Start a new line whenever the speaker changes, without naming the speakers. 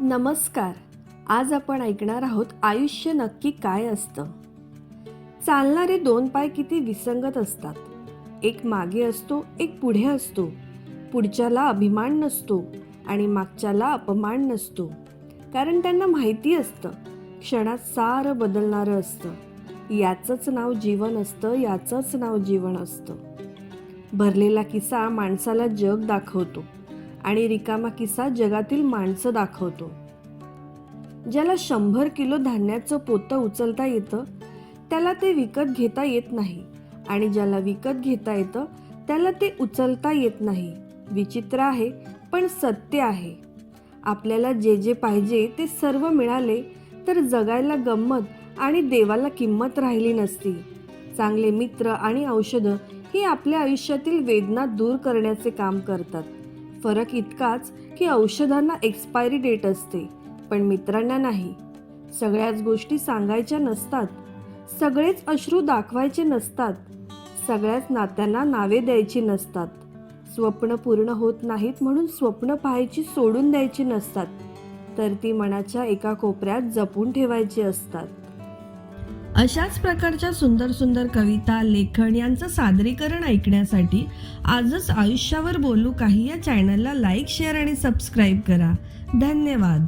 नमस्कार. आज आपण ऐकणार आहोत आयुष्य नक्की काय असतं? चालणारे दोन पाय किती विसंगत असतात. एक मागे असतो एक पुढे असतो. पुढच्याला अभिमान नसतो आणि मागच्याला अपमान नसतो. कारण त्यांना माहिती असतं क्षणात सारं बदलणारं असतं. याचंच नाव जीवन असतं याचंच नाव जीवन असतं. भरलेला किस्सा माणसाला जग दाखवतो. आणि रिकामा किस्सा जगातील माणसं दाखवतो. ज्याला शंभर किलो धान्याचं पोतं उचलता येतं त्याला ते विकत घेता येत नाही. आणि ज्याला विकत घेता येतं त्याला ते उचलता येत नाही. विचित्र आहे पण सत्य आहे. आपल्याला जे जे पाहिजे ते सर्व मिळाले तर जगायला गंमत आणि देवाला किंमत राहिली नसती. चांगले मित्र आणि औषधं ही आपल्या आयुष्यातील वेदना दूर करण्याचे काम करतात. फरक इतकाच की औषधांना एक्सपायरी डेट असते पण मित्रांना नाही. सगळ्याच गोष्टी सांगायच्या नसतात सगळेच अश्रू दाखवायचे नसतात सगळ्याच नात्यांना नावे द्यायची नसतात स्वप्न पूर्ण होत नाहीत म्हणून स्वप्न पाहायची सोडून द्यायची नसतात तर ती मनाच्या एका कोपऱ्यात जपून ठेवायची असतात. अशाच प्रकारच्या सुंदर सुंदर कविता लेखन यांचं सादरीकरण ऐकण्यासाठी आजच आयुष्यावर बोलू काही या चॅनलला लाईक शेअर आणि सबस्क्राईब करा. धन्यवाद.